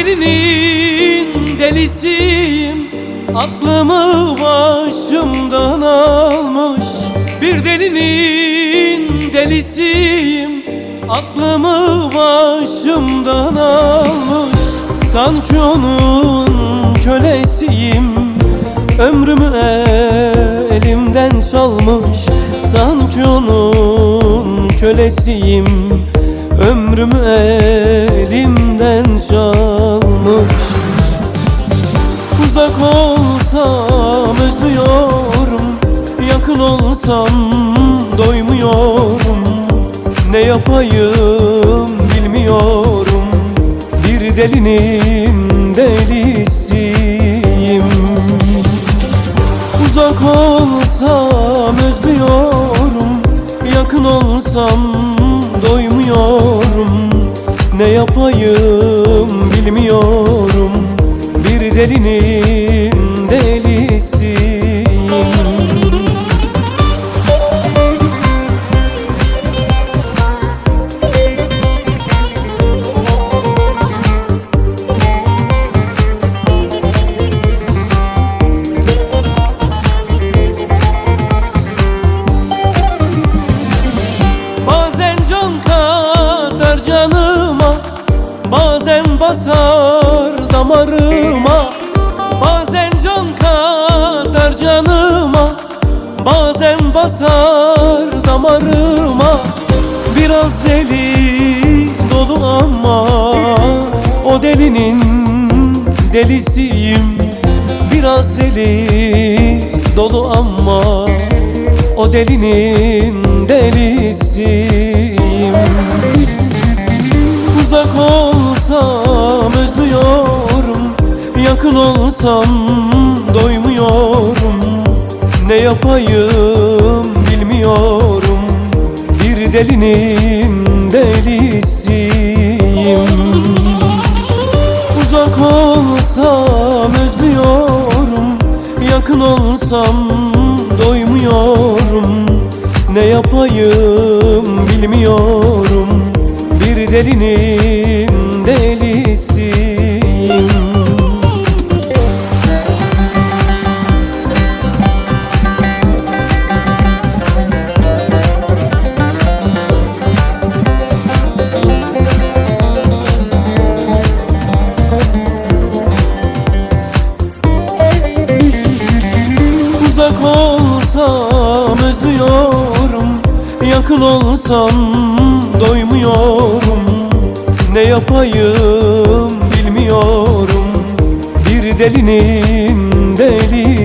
delinin delisiyim Aklımı başımdan almış. Bir delinin delisiyim Aklımı başımdan almış. Sanki onun kölesiyim Ömrümü elimden çalmış. Sanki onun kölesiyim Ömrümü elimden çalmış Uzak olsam özlüyorum Yakın olsam doymuyorum. Ne yapayım bilmiyorum Bir delinin delisiyim. Uzak olsam özlüyorum Yakın olsam doymuyorum. Ne yapayım bilmiyorum Bir delinin delisiyim. Bazen can katar canıma Bazen basar damarıma basar damarıma. Biraz deli dolu ama O delinin delisiyim. Biraz deli dolu ama o delinin delisiyim. Uzak olsam özlüyorum. Yakın olsam doymuyorum yapayım bilmiyorum. Bir delinin delisiyim. Uzak olsam özlüyorum Yakın olsam doymuyorum. Ne yapayım bilmiyorum. Bir delinin özlüyorum Yakın olsam doymuyorum. Ne yapayım bilmiyorum. Bir delinin deli